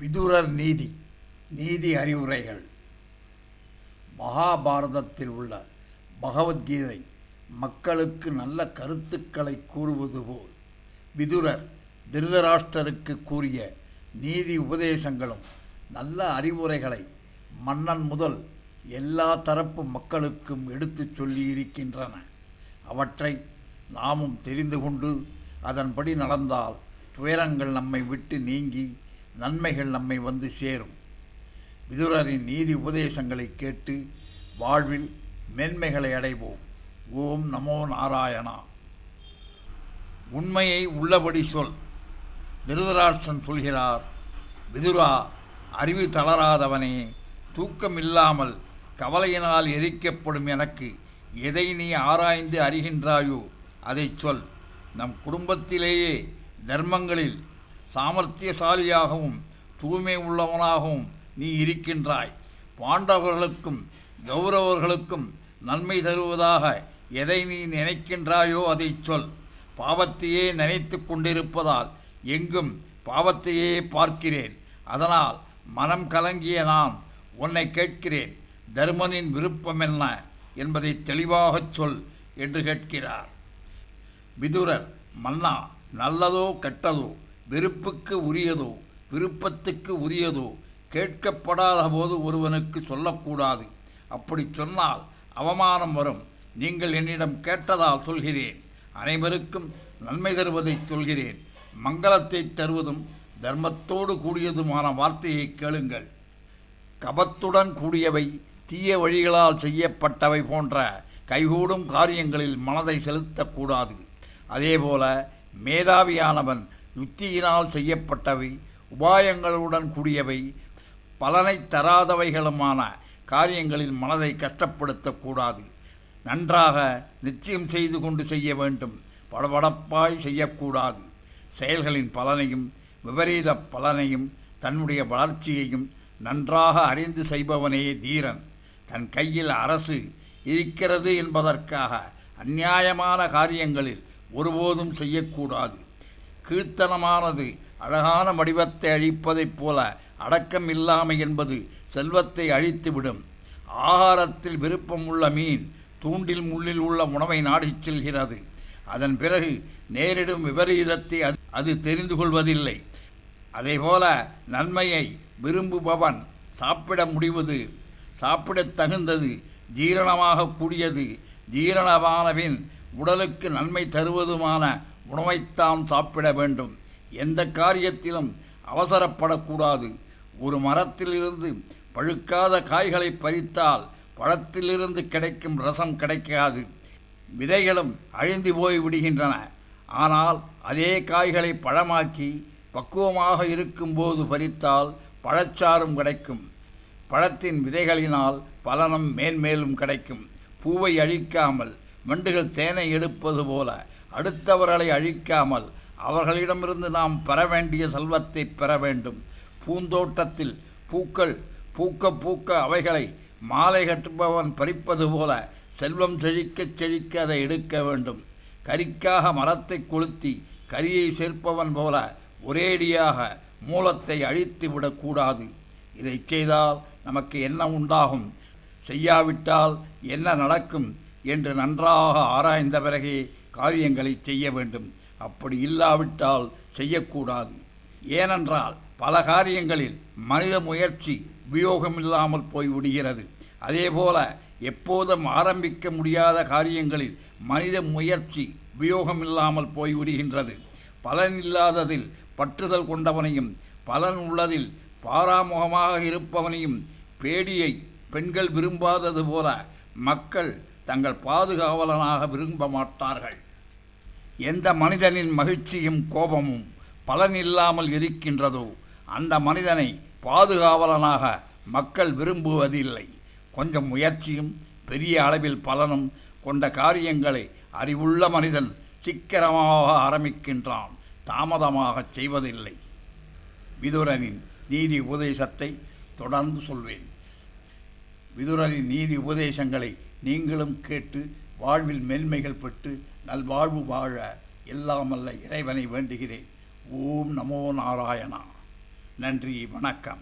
விதுரர் நீதி நீதி அறிவுரைகள். மகாபாரதத்தில் உள்ள பகவத்கீதை மக்களுக்கு நல்ல கருத்துக்களை கூறுவது போல் விதுரர் திருதராஷ்டருக்கு கூறிய நீதி உபதேசங்களும் நல்ல அறிவுரைகளை மன்னன் முதல் எல்லா தரப்பு மக்களுக்கும் எடுத்துச் சொல்லியிருக்கின்றன. அவற்றை நாமும் தெரிந்து கொண்டு அதன்படி நடந்தால் துயரங்கள் நம்மை விட்டு நீங்கி நன்மைகள் நம்மை வந்து சேரும். விதுரரின் நீதி உபதேசங்களை கேட்டு வாழ்வில் மேன்மைகளை அடைவோம். ஓம் நமோ நாராயணா. உண்மையை உள்ளபடி சொல். விருதராட்சன் சொல்கிறார் விதுரா அறிவு தளராதவனே தூக்கமில்லாமல் கவலையினால் எரிக்கப்படும் எனக்கு எதை நீ ஆராய்ந்து அறிகின்றாயோ அதைச் சொல். நம் குடும்பத்திலேயே தர்மங்களில் சாமர்த்தியசாலியாகவும் தூய்மை உள்ளவனாகவும் நீ இருக்கின்றாய். பாண்டவர்களுக்கும் கௌரவர்களுக்கும் நன்மை தருவதாக எதை நீ நினைக்கின்றாயோ அதைச் சொல். பாவத்தையே நினைத்து கொண்டிருப்பதால் எங்கும் பாவத்தையே பார்க்கிறேன். அதனால் மனம் கலங்கிய நான் உன்னை கேட்கிறேன். தர்மனின் விருப்பம் என்ன என்பதை தெளிவாகச் சொல் என்று கேட்கிறார். விதுரர் மன்னா நல்லதோ கெட்டதோ? வெறுப்புக்கு உரியதோ விருப்பத்துக்கு உரியதோ கேட்கப்படாத போது ஒருவனுக்கு சொல்லக்கூடாது. அப்படி சொன்னால் அவமானம் வரும். நீங்கள் என்னிடம் கேட்டதால் சொல்கிறேன். அனைவருக்கும் நன்மை தருவதை சொல்கிறேன். மங்களத்தை தருவதும் தர்மத்தோடு கூடியதுமான வார்த்தையை கேளுங்கள். கபத்துடன் கூடியவை தீய வழிகளால் செய்யப்பட்டவை போன்ற கைகூடும் காரியங்களில் மனதை செலுத்தக்கூடாது. அதேபோல மேதாவியானவன் யுத்தியினால் செய்யப்பட்டவை உபாயங்களுடன் கூடியவை பலனை தராதவைகளுமான காரியங்களில் மனதை கஷ்டப்படுத்தக்கூடாது. நன்றாக நிச்சயம் செய்து கொண்டு செய்ய வேண்டும். படபடப்பாய் செய்யக்கூடாது. செயல்களின் பலனையும் விபரீத பலனையும் தன்னுடைய வளர்ச்சியையும் நன்றாக அறிந்து செய்பவனே தீரன். தன் கையில் அரசு இருக்கிறது என்பதற்காக அந்நியாயமான காரியங்களில் ஒருபோதும் செய்யக்கூடாது. கீழ்த்தனமானது அழகான வடிவத்தை அழிப்பதைப் போல அடக்கம் இல்லாமை என்பது செல்வத்தை அழித்துவிடும். ஆகாரத்தில் விருப்பம் உள்ள மீன் தூண்டில் முள்ளில் உள்ள உணவை நாடிச் செல்கிறது. அதன் பிறகு நேரிடும் விபரீதத்தை அது அது தெரிந்து கொள்வதில்லை. அதேபோல நன்மையை விரும்புபவன் சாப்பிட முடிவது சாப்பிடத் தகுந்தது ஜீரணமாக கூடியது ஜீரணமானபின் உடலுக்கு நன்மை தருவதுமான உணவைத்தான் சாப்பிட வேண்டும். எந்த காரியத்திலும் அவசரப்படக்கூடாது. ஒரு மரத்திலிருந்து பழுக்காத காய்களை பறித்தால் பழத்திலிருந்து கிடைக்கும் ரசம் கிடைக்காது. விதைகளும் அழிந்து போய் விடுகின்றன. ஆனால் அதே காய்களை பழமாக்கி பக்குவமாக இருக்கும்போது பறித்தால் பழச்சாறும் கிடைக்கும். பழத்தின் விதைகளினால் பலனும் மேன்மேலும் கிடைக்கும். பூவை அழிக்காமல் மெண்டுகள் தேனை எடுப்பது போல அடுத்தவர்களை அழிக்காமல் அவர்களிடமிருந்து நாம் பெற வேண்டிய செல்வத்தை பெற வேண்டும். பூந்தோட்டத்தில் பூக்கள் பூக்க பூக்க அவைகளை மாலை கட்டுபவன் பறிப்பது போல செல்வம் செழிக்கச் செழிக்க அதை எடுக்க வேண்டும். கரிக்காக மரத்தை கொளுத்தி கரியை சேர்ப்பவன் போல ஒரேடியாக மூலத்தை அழித்து விடக்கூடாது இதை செய்தால் நமக்கு என்ன உண்டாகும்? செய்யாவிட்டால் என்ன நடக்கும்? என்று நன்றாக ஆராய்ந்த பிறகே காரியங்களை செய்ய வேண்டும். அப்படி இல்லாவிட்டால் செய்யக்கூடாது. ஏனென்றால் பல காரியங்களில் மனித முயற்சி உபயோகமில்லாமல் போய்விடுகிறது. அதேபோல எப்போதும் ஆரம்பிக்க முடியாத காரியங்களில் மனித முயற்சி உபயோகமில்லாமல் போய்விடுகின்றது. பலன் இல்லாததில் பற்றுதல் கொண்டவனையும் பலன் உள்ளதில் பாராமுகமாக இருப்பவனையும் பேடியை பெண்கள் விரும்பாதது போல மக்கள் தங்கள் பாதுகாவலனாக விரும்ப மாட்டார்கள் எந்த மனிதனின் மகிழ்ச்சியும் கோபமும் பலன் இல்லாமல் இருக்கின்றதோ அந்த மனிதனை பாதுகாவலனாக மக்கள் விரும்புவதில்லை. கொஞ்சம் முயற்சியும் பெரிய அளவில் பலனும் கொண்ட காரியங்களை அறிவுள்ள மனிதன் சிக்கரமாக ஆரம்பிக்கின்றான். தாமதமாக செய்வதில்லை. விதுரனின் நீதி உபதேசத்தை தொடர்ந்து சொல்வேன். விதுரரின் நீதி உபதேசங்களை நீங்களும் கேட்டு வாழ்வில் மேன்மைகள் பெற்று நல்வாழ்வு வாழ எல்லாமல்ல இறைவனை வேண்டுகிறேன். ஓம் நமோ நாராயணா. நன்றி வணக்கம்.